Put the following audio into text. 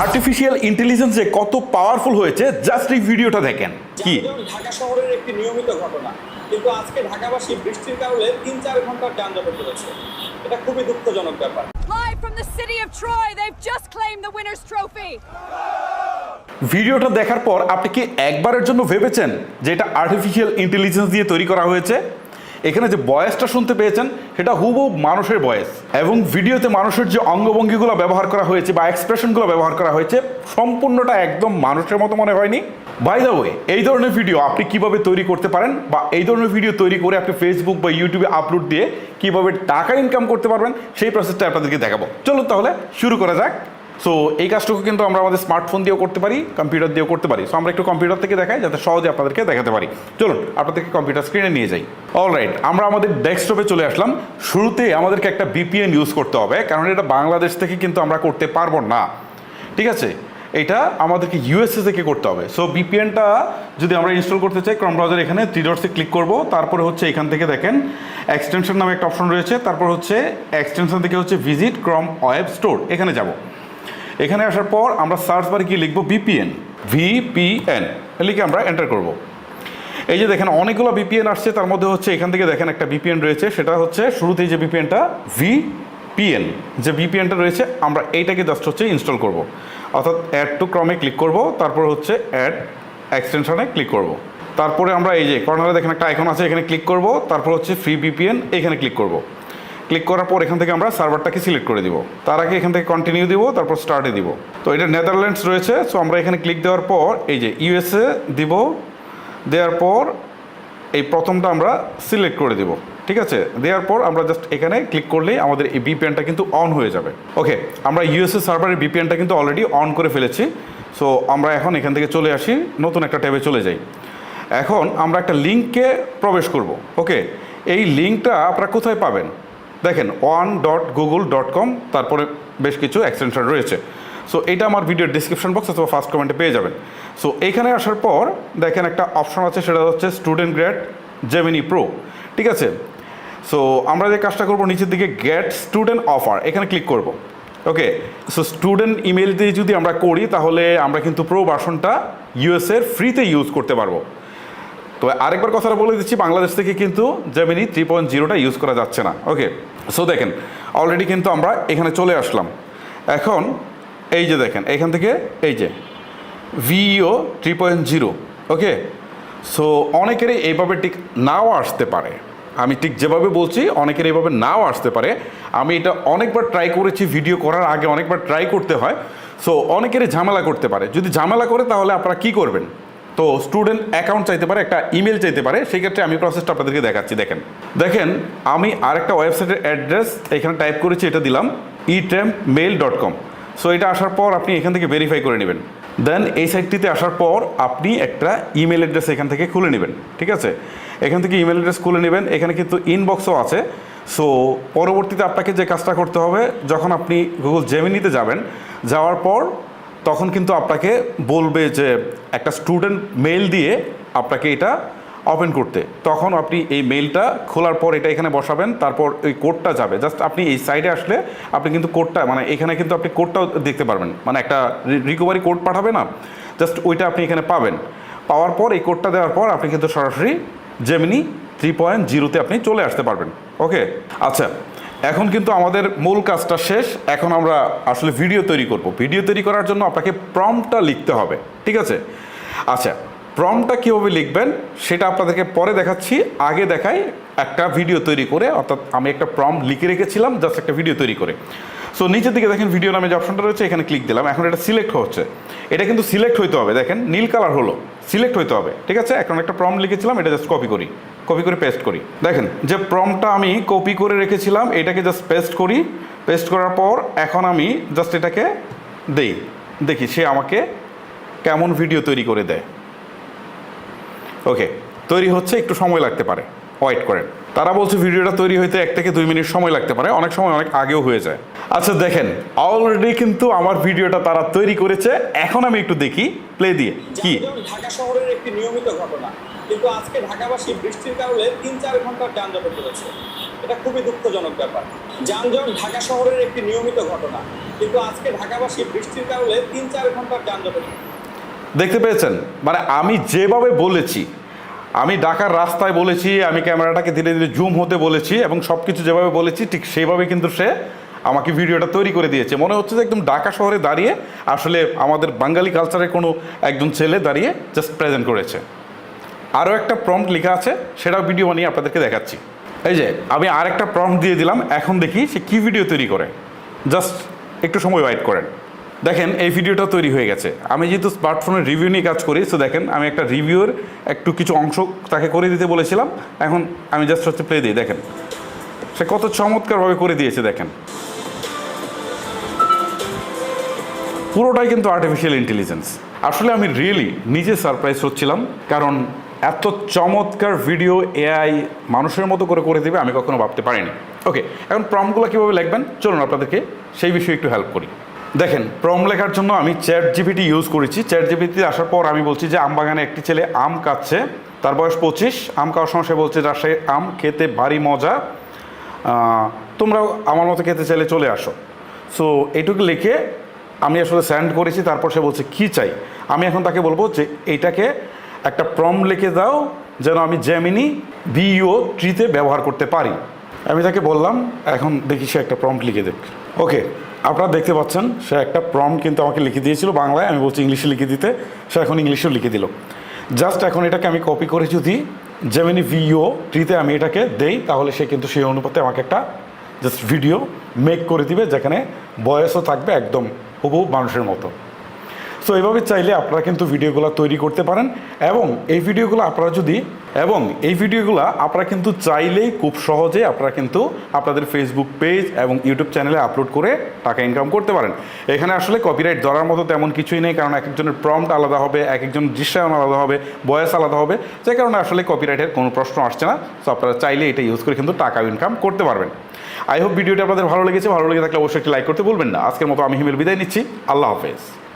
Artificial intelligence যে কত powerful হয়েছে জাস্ট এই ভিডিওটা দেখেন। কি? ঢাকা শহরের একটি নিয়মিত ঘটনা। কিন্তু আজকে ঢাকাবাসী বৃষ্টির কারণে তিন চার ঘণ্টার যানজটে পড়েছে এটা খুবই দুঃখজনক ব্যাপার। Live from the city of Troy, they've just claimed the winner's trophy. ভিডিওটা দেখার পর আপনি কি একবারের জন্য ভেবেছেন যে এটা আর্টিফিশিয়াল ইন্টেলিজেন্স দিয়ে তৈরি করা হয়েছে? এখানে যে বয়েসটা শুনতে পেয়েছেন, সেটা হুবহু মানুষের বয়েস। এবং ভিডিওতে মানুষের যে অঙ্গভঙ্গিগুলো ব্যবহার করা হয়েছে বা এক্সপ্রেশনগুলো ব্যবহার করা হয়েছে, সম্পূর্ণটা একদম মানুষের মতো মনে হয়নি। বাই দ্য ওয়ে এই ধরনের ভিডিও আপনি কীভাবে তৈরি করতে পারেন বা এই ধরনের ভিডিও তৈরি করে আপনি ফেসবুক বা ইউটিউবে আপলোড দিয়ে কীভাবে টাকা ইনকাম করতে পারবেন, সেই প্রসেসটা আপনাদেরকে দেখাবো। চলুন তাহলে শুরু করা যাক। সো এই কাজটুকু কিন্তু আমরা আমাদের স্মার্টফোন দিয়েও করতে পারি কম্পিউটার দিয়েও করতে পারি। সো আমরা একটু কম্পিউটার থেকে দেখাই, যাতে সহজে আপনাদেরকে দেখাতে পারি। চলুন, আপনাদেরকে কম্পিউটার স্ক্রিনে নিয়ে যাই। অলরাইট আমরা আমাদের ডেস্কটপে চলে আসলাম। শুরুতে আমাদেরকে একটা বিপিএন ইউজ করতে হবে, কারণ এটা বাংলাদেশ থেকে কিন্তু আমরা করতে পারব না। ঠিক আছে? এটা আমাদেরকে ইউএসএ থেকে করতে হবে। সো বিপিএনটা যদি আমরা ইনস্টল করতে চাই ক্রম ব্রাউজার এখানে থ্রি ডটসে ক্লিক করব। তারপরে হচ্ছে এখান থেকে দেখেন এক্সটেনশন নামে একটা অপশন রয়েছে। তারপর হচ্ছে এক্সটেনশন থেকে হচ্ছে ভিজিট ক্রম ওয়েব স্টোর এখানে যাব। এখানে আসার পর আমরা সার্চ বারে কি লিখব বিপিএন ভিপিএন লিখে আমরা এন্টার করব। এই যে দেখেন, অনেকগুলো বিপিএন আসছে, তার মধ্যে হচ্ছে এখান থেকে দেখেন একটা বিপিএন রয়েছে, সেটা হচ্ছে শুরুতেই যে বিপিএনটা ভি ভিপিএন যে বিপিএনটা রয়েছে, আমরা এইটাকে জাস্ট হচ্ছে ইনস্টল করব। অর্থাৎ অ্যাড টু ক্রমে ক্লিক করব, তারপর হচ্ছে অ্যাড এক্সটেনশনে ক্লিক করব। তারপরে আমরা এই যে কর্নারে দেখেন একটা আইকন আছে, এখানে ক্লিক করব, তারপর হচ্ছে ফ্রি বিপিএন এখানে ক্লিক করব। ক্লিক করার পর এখান থেকে আমরা সার্ভারটাকে সিলেক্ট করে দিব। তার আগে এখান থেকে কন্টিনিউ দিব, তারপর স্টার্টে দিব। তো এটা নেদারল্যান্ডস রয়েছে সো আমরা এখানে ক্লিক দেওয়ার পর এই যে ইউএসএ দিব, দেওয়ার পর এই প্রথমটা আমরা সিলেক্ট করে দিব, ঠিক আছে? দেওয়ার পর আমরা জাস্ট এখানে ক্লিক করলেই আমাদের এই বিপিএনটা কিন্তু অন হয়ে যাবে। ওকে আমরা ইউএসএ সার্ভারের বিপিএনটা কিন্তু অলরেডি অন করে ফেলেছি সো আমরা এখন এখান থেকে চলে আসি, নতুন একটা ট্যাবে চলে যাই। এখন আমরা একটা লিঙ্কে প্রবেশ করব ওকে এই লিঙ্কটা আপনারা কোথায় পাবেন? দেখেন one dot Google dot com তারপরে বেশ কিছু এক্সটেনশন রয়েছে। সো এটা আমার ভিডিওর ডিসক্রিপশন বক্স অথবা ফার্স্ট কমেন্টে পেয়ে যাবেন। সো এইখানে আসার পর দেখেন একটা অপশন আছে, সেটা হচ্ছে স্টুডেন্ট গ্রেড জেমিনি প্রো ঠিক আছে? সো আমরা যে কাজটা করব নিচের দিকে গেট স্টুডেন্ট অফার এখানে ক্লিক করব। ওকে সো স্টুডেন্ট ইমেল দিয়ে যদি আমরা করি, তাহলে আমরা কিন্তু প্রো ভার্সনটা ইউএসএর ফ্রিতে ইউজ করতে পারব। তো আরেকবার কথাটা বলে দিচ্ছি, বাংলাদেশ থেকে কিন্তু জেমিনি থ্রি পয়েন্ট জিরোটা ইউজ করা যাচ্ছে না। ওকে সো দেখেন অলরেডি কিন্তু আমরা এখানে চলে আসলাম। এখন এই যে দেখেন, এখান থেকে এই যে Veo three point zero okay so অনেকেরই এইভাবে ঠিক নাও আসতে পারে। আমি ঠিক যেভাবে বলছি, অনেকের এইভাবে নাও আসতে পারে। আমি এটা অনেকবার ট্রাই করেছি ভিডিও করার আগে অনেকবার ট্রাই করতে হয়। সো অনেকেরই ঝামেলা করতে পারে। যদি ঝামেলা করে, তাহলে আপনারা কী করবেন? তো স্টুডেন্ট অ্যাকাউন্ট চাইতে পারে, একটা ইমেল চাইতে পারে সেই ক্ষেত্রে আমি প্রসেসটা আপনাদেরকে দেখাচ্ছি, দেখেন। দেখেন, আমি আরেকটা ওয়েবসাইটের অ্যাড্রেস এখানে টাইপ করেছি, এটা দিলাম item mail dot com so এটা আসার পর আপনি এখান থেকে ভেরিফাই করে নেবেন। দেন এই সাইটটিতে আসার পর আপনি একটা ইমেল অ্যাড্রেস এখান থেকে খুলে নেবেন, ঠিক আছে? এখান থেকে ইমেল অ্যাড্রেস খুলে নেবেন, এখানে কিন্তু ইনবক্সও আছে। সো পরবর্তীতে আপনাকে যে কাজটা করতে হবে, যখন আপনি গুগল জেমিনিতে যাবেন, যাওয়ার পর তখন কিন্তু আপনাকে বলবে যে একটা স্টুডেন্ট মেল দিয়ে আপনাকে এটা ওপেন করতে। তখন আপনি এই মেলটা খোলার পর এটা এখানে বসাবেন, তারপর ওই কোডটা যাবে। জাস্ট আপনি এই সাইডে আসলে আপনি কিন্তু কোডটা মানে এখানে কিন্তু আপনি কোডটাও দেখতে পারবেন। মানে একটা রিকভারি কোড পাঠাবে না জাস্ট ওইটা আপনি এখানে পাবেন। পাওয়ার পর এই কোডটা দেওয়ার পর আপনি কিন্তু সরাসরি জেমিনি থ্রি পয়েন্ট জিরোতে আপনি চলে আসতে পারবেন। ওকে আচ্ছা। এখন কিন্তু আমাদের মূল কাজটা শেষ। এখন আমরা আসলে ভিডিও তৈরি করব। ভিডিও তৈরি করার জন্য আপনাকে প্রমটা লিখতে হবে, ঠিক আছে? আচ্ছা প্রমটা কীভাবে লিখবেন সেটা আপনাদেরকে পরে দেখাচ্ছি। আগে দেখাই একটা ভিডিও তৈরি করে, অর্থাৎ আমি একটা প্রম লিখে রেখেছিলাম জাস্ট একটা ভিডিও তৈরি করে। সো নিচের দিকে দেখেন ভিডিও নামে যে অপশনটা রয়েছে, এখানে ক্লিক দিলাম। এখন এটা সিলেক্ট হচ্ছে। এটা কিন্তু সিলেক্ট হইতে হবে। দেখেন, নীল কালার হলো। সিলেক্ট হইতে হবে, ঠিক আছে? এখন একটা প্রম লিখেছিলাম, এটা জাস্ট কপি করি। কপি করে পেস্ট করি। দেখেন, যে প্রমটা আমি কপি করে রেখেছিলাম, এটাকে জাস্ট পেস্ট করি। পেস্ট করার পর এখন আমি জাস্ট এটাকে দেই। দেখি সে আমাকে কেমন ভিডিও তৈরি করে দেয়। ওকে তৈরি হচ্ছে, একটু সময় লাগতে পারে। ওয়েট করেন। তারা বলছে ভিডিওটা তৈরি হইতে এক থেকে দুই মিনিট সময় লাগতে পারে অনেক সময় অনেক আগেও হয়ে যায়। আচ্ছা দেখেন অলরেডি কিন্তু আমার ভিডিওটা তারা তৈরি করেছে। এখন আমি একটু দেখি প্লে দিয়ে কি? ঢাকা শহরের একটি নিয়মিত ঘটনা। কিন্তু আজকে ঢাকাবাসী বৃষ্টির কারণে তিন চার ঘণ্টার যানজটে পড়েছে এটা খুবই দুঃখজনক ব্যাপার। যানজট ঢাকা শহরের একটি নিয়মিত ঘটনা। কিন্তু আজকে ঢাকাবাসী বৃষ্টির কারণে তিন চার ঘণ্টার যানজটে দেখতে পেয়েছেন? মানে আমি যেভাবে বলেছি আমি ঢাকার রাস্তায় বলেছি, আমি ক্যামেরাটাকে ধীরে ধীরে জুম হতে বলেছি এবং সব কিছু যেভাবে বলেছি, ঠিক সেভাবে কিন্তু সে আমাকে ভিডিওটা তৈরি করে দিয়েছে। মনে হচ্ছে যে একদম ঢাকা শহরে দাঁড়িয়ে আসলে আমাদের বাঙালি কালচারের কোনো একজন ছেলে দাঁড়িয়ে জাস্ট প্রেজেন্ট করেছে। আরও একটা প্রম্পট লেখা আছে, সেটাও ভিডিও বানিয়ে আপনাদেরকে দেখাচ্ছি। এই যে, আমি আর একটা প্রম্পট দিয়ে দিলাম, এখন দেখি সে কী ভিডিও তৈরি করে। জাস্ট একটু সময় ওয়েট করেন। দেখেন, এই ভিডিওটা তৈরি হয়ে গেছে। আমি যেহেতু স্মার্টফোনের রিভিউ নিয়ে কাজ করি সো দেখেন, আমি একটা রিভিউর একটু কিছু অংশ তাকে করে দিতে বলেছিলাম। এখন আমি জাস্ট হচ্ছে প্লে দিই, দেখেন। সে কত চমৎকারভাবে করে দিয়েছে, দেখেন। পুরোটাই কিন্তু আর্টিফিশিয়াল ইন্টেলিজেন্স আসলে আমি রিয়েলি নিজে সারপ্রাইজ হচ্ছিলাম, কারণ এত চমৎকার ভিডিও এআই মানুষের মতো করে করে দেবে, আমি কখনো ভাবতে পারিনি। ওকে এখন প্রমগুলো কীভাবে লিখবেন? চলুন আপনাদেরকে সেই বিষয়ে একটু হেল্প করি। দেখেন, প্রম লেখার জন্য আমি চ্যাট জিপিটি ইউজ করেছি। চ্যাট জিপিটি আসার পর আমি বলছি যে, আম বাগানে একটি ছেলে আম কাচ্ছে তার বয়স পঁচিশ। আম খাওয়ার সময় সে বলছে রাজশাহীর আম খেতে ভারী মজা। তোমরাও আমার মতো খেতে চাইলে চলে আসো। সো এইটুকু লিখে আমি আসলে স্যান্ড করেছি। তারপর সে বলছে, কী চাই? আমি এখন তাকে বলব যে, এইটাকে একটা প্রম লিখে দাও, যেন আমি জ্যামিনি বিইও ট্রিতে ব্যবহার করতে পারি। আমি তাকে বললাম, এখন দেখি সে একটা প্রম্পট লিখে দেখ ওকে আপনারা দেখতে পাচ্ছেন, সে একটা প্রম কিন্তু আমাকে লিখে দিয়েছিল বাংলায়, আমি বলছি ইংলিশে লিখে দিতে, সে এখন ইংলিশেও লিখে দিল। জাস্ট এখন এটাকে আমি কপি করে যদি জেমিনি ভিও ট্রিতে আমি এটাকে দেই, তাহলে সে কিন্তু সেই অনুপাতে আমাকে একটা জাস্ট ভিডিও মেক করে দিবে, যেখানে বয়সও থাকবে একদম হুবহু মানুষের মতো। সো এইভাবে চাইলে আপনারা কিন্তু ভিডিওগুলো তৈরি করতে পারেন এবং এই ভিডিওগুলো আপনারা যদি এবং এই ভিডিওগুলো আপনারা কিন্তু চাইলেই খুব সহজে আপনারা কিন্তু আপনাদের ফেসবুক পেজ এবং ইউটিউব চ্যানেলে আপলোড করে টাকা ইনকাম করতে পারেন। এখানে আসলে কপিরাইট ধরার মতো তেমন কিছুই নেই, কারণ এক একজনের প্রম্পট আলাদা হবে এক একজন দৃশ্যায়ন আলাদা হবে, বয়স আলাদা হবে, যে কারণে আসলে কপিরাইটের কোনো প্রশ্ন আসছে না। সো আপনারা চাইলে এটা ইউজ করে কিন্তু টাকা ইনকাম করতে পারবেন। আই হোপ ভিডিওটি আপনাদের ভালো লেগেছে। ভালো লেগে থাকলে অবশ্যই একটি লাইক করতে বলবেন না। আজকের মতো আমি হিমেল বিদায় নিচ্ছি। আল্লাহ হাফেজ।